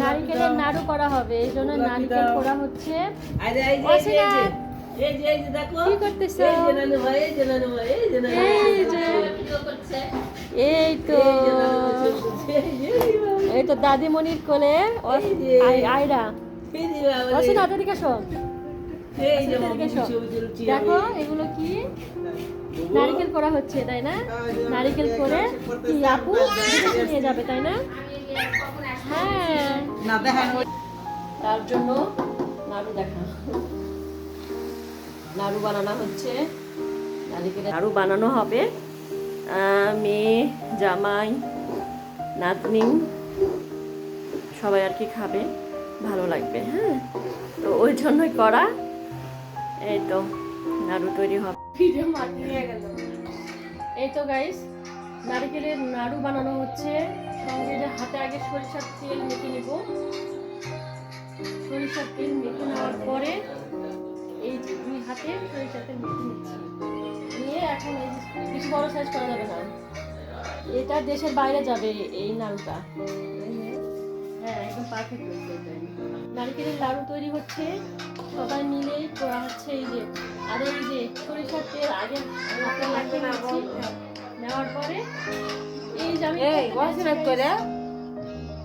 নারকেলের নাড়ু করা হবে এই জন্য নারকেল। করা হচ্ছে। কি করতেছো? এই তো এই তো দাদিমণির কোলে আয়রা। অসিনা দিকে শোন দেখো এগুলো কি নারিকেল করা হচ্ছে তাই না নারিকেল করে কি আপু নিয়ে যাবে তাই না হ্যাঁ। না দেখেন। তার জন্য নাড়ু দেখা। নাড়ু বানানো হচ্ছে। নারিকেলের নাড়ু বানানো হবে। মেয়ে জামাই নাতনি সবাই আর কি খাবে? ভালো লাগবে হ্যাঁ? তো ওই জন্যই করা। এই তো নাড়ু তৈরি হবে। এই তো গাইস নারকেলের নাড়ু বানানো হচ্ছে। হাতে আগে সরিষার তেল মেখে নেব। সরিষার তেল মেখে নেওয়ার পরে এই দুই হাতে সরিষার তেল মেখে নিচ্ছি। নিয়ে এখন এই বেশি বড় সাইজ করা যাবে না। এটা দেশের বাইরে যাবে এই নাড়ুটা। হ্যাঁ একদম পারফেক্ট নারকেলের লাড়ু তৈরি হচ্ছে। সবাই মিলেই করা হচ্ছে এই যে আর এই যে সরিষার তেল আগে নেওয়ার পরে এই করে।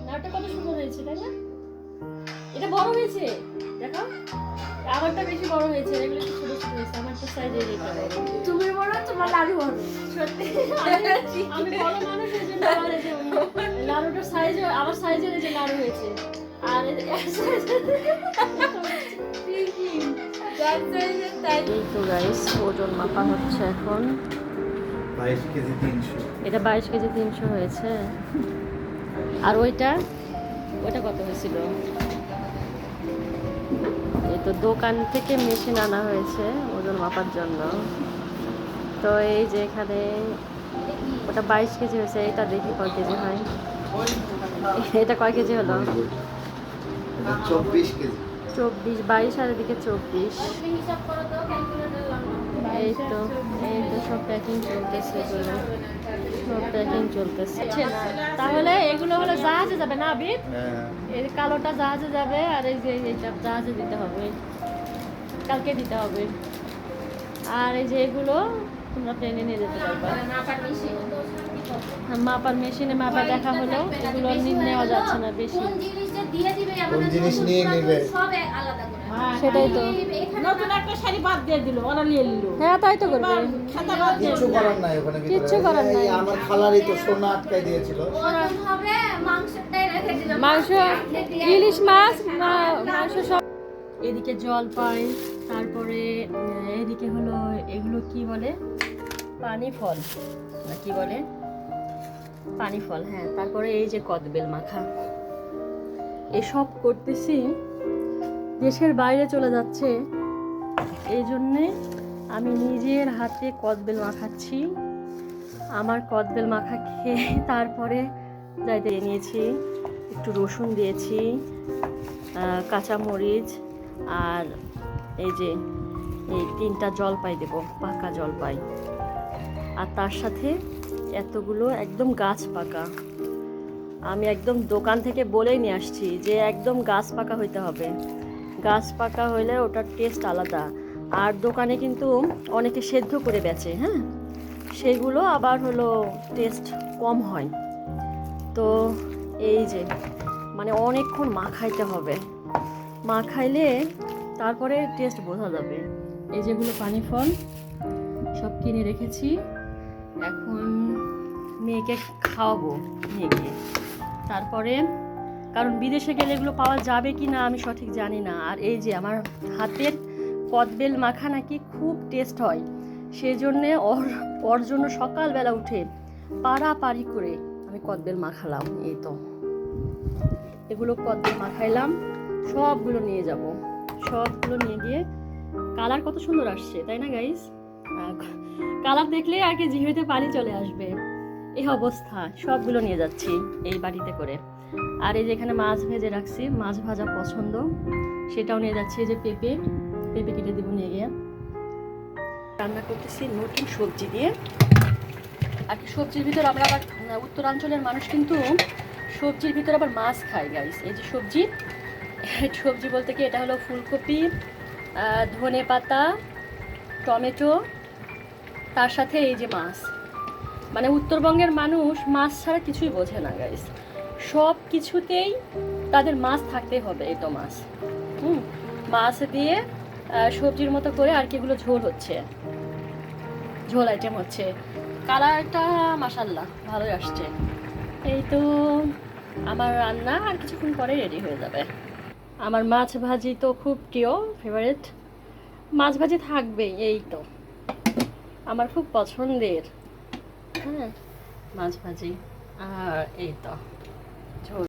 নাড়ুটা কত সুন্দর হয়েছে তাই না? এটা বড় হয়েছে? দেখো আমারটা বেশি বড় হয়েছে এগুলো একটু ছোট ছোট হয়েছে আমার তো সাইজে তুমি বড় তোমার লাড়ু বড়। সত্যি? আমি- আমি বড় মানুষ এই জন্য আমার এই যে লাড়ুটার সাইজ আমার সাইজের এই যে লাড়ু হয়েছে। আর এই তো গাইস ওজন মাপা হচ্ছে এখন। এটা বাইশ কেজি তিনশো হয়েছে। আর ওইটা? ওইটা কত হয়েছিল? এই তো দোকান থেকে মেশিন আনা হয়েছে ওজন মাপার জন্য। তো এই যে এখানে ওটা বাইশ কেজি হয়েছে এটা দেখি কয় কেজি হয়। এটা কয় কেজি হলো? চব্বিশ কেজি। চব্বিশ বাইশ আর এদিকে চব্বিশ হিসাব করো তো ক্যালকুলেটর এই তো এই তো সব প্যাকিং চলতেছে এগুলো। সব প্যাকিং চলতেছে। তাহলে এগুলো হলো জাহাজে যাবে না আবির? হ্যাঁ। এই কালোটা জাহাজে যাবে আর এই যে এইটা জাহাজে দিতে হবে। কালকে দিতে হবে। আর এই যে এগুলো তোমরা প্লেনে নিয়ে যেতে পারবা। করো মাপার মেশিনে মাপা দেখা হলো। এগুলো নিয়ে নেওয়া যাচ্ছে না বেশি। কোন জিনিসটা দিয়ে দিবে কোন জিনিস নিয়ে নিবে? সব আলাদা সেটাই তো। নতুন একটা শাড়ি বাদ দিয়ে দিল ওরা নিয়ে নিল। হ্যাঁ তাই তো করবে। খাতা বাদ দিয়ে কিচ্ছু করার নাই ওখানে। কিচ্ছু করার নাই। আমার খালারই তো সোনা আটকাই দিয়েছিল। হবে মাংসটাই রেখে দিলাম মাংস ইলিশ মাছ মাংস সব। এদিকে জল পাই তারপরে এদিকে হলো এগুলো কি বলে? পানি ফল না কি বলে? পানি ফল হ্যাঁ তারপরে এই যে কদবেল মাখা। এসব করতেছি। দেশের বাইরে চলে যাচ্ছে। এই জন্যে আমি নিজের হাতে কদবেল মাখাচ্ছি। আমার কদবেল মাখা খেয়ে তারপরে যাইতে নিয়েছি। একটু রসুন দিয়েছি আহ, কাঁচামরিচ আর এই যে এই তিনটা জলপাই দেব পাকা জলপাই। আর তার সাথে এতগুলো একদম গাছ পাকা। আমি একদম দোকান থেকে বলেই নিয়ে আসছি যে একদম গাছ পাকা হইতে হবে। গাছ পাকা হইলে ওটার টেস্ট আলাদা। আর দোকানে কিন্তু অনেকে সেদ্ধ করে বেচে হ্যাঁ? সেগুলো আবার হলো টেস্ট কম হয়। তো এই যে মানে অনেকক্ষণ মাখাইতে হবে। মাখাইলে তারপরে টেস্ট বোঝা যাবে। এই যেগুলো পানি ফল, সব কিনে রেখেছি। এখন মেয়েকে খাওয়াবো, মেয়েকে। তারপরে কারণ বিদেশে গেলে এগুলো পাওয়া যাবে কি না আমি সঠিক জানি না। আর এই যে আমার হাতের কদবেল মাখা নাকি খুব টেস্ট হয়। সেই জন্যে ওর ওর জন্য সকালবেলা উঠে পাড়াপাড়ি করে আমি কদবেল মাখালাম, এই তো। এগুলো কদবেল মাখাইলাম, সবগুলো নিয়ে যাব। সবগুলো নিয়ে গিয়ে কালার কত সুন্দর আসছে, তাই না গাইস কালার দেখলে আর কি জিভেতে পানি চলে আসবে। এই অবস্থা, সবগুলো নিয়ে যাচ্ছি এই বাড়িতে করে। আর এই যে এখানে মাছ ভেজে রাখছি, মাছ ভাজা পছন্দ। সেটাও নিয়ে যাচ্ছি, এই যে পেঁপে পেঁপে কেটে দেবো নিয়ে গিয়ে। রান্না করতেছি নতুন সবজি দিয়ে। আর কি সবজির ভিতর আমরা আবার উত্তরাঞ্চলের মানুষ কিন্তু সবজির ভিতরে আবার মাছ খাই গাইস এই যে সবজি সবজি বলতে কি, এটা হলো ফুলকপি ধনে পাতা, টমেটো, তার সাথে এই যে মাছ। মানে উত্তরবঙ্গের মানুষ মাছ ছাড়া কিছুই বোঝে না গাইস সব কিছুতেই তাদের মাছ থাকতে হবে এই তো মাছ। হুম, মাছ দিয়ে সবজির মতো করে আর কি এগুলো ঝোল হচ্ছে। ঝোল আইটেম হচ্ছে। কালারটা মাসাল্লাহ ভালোই আসছে। এই তো আমার রান্না আর কিছুক্ষণ পরে রেডি হয়ে যাবে। আমার মাছ ভাজি তো খুব প্রিয় ফেভারিট মাছ ভাজি থাকবেই, এই তো। আমার খুব পছন্দের। হ্যাঁ মাছ ভাজি। আর এই তো। ঝোল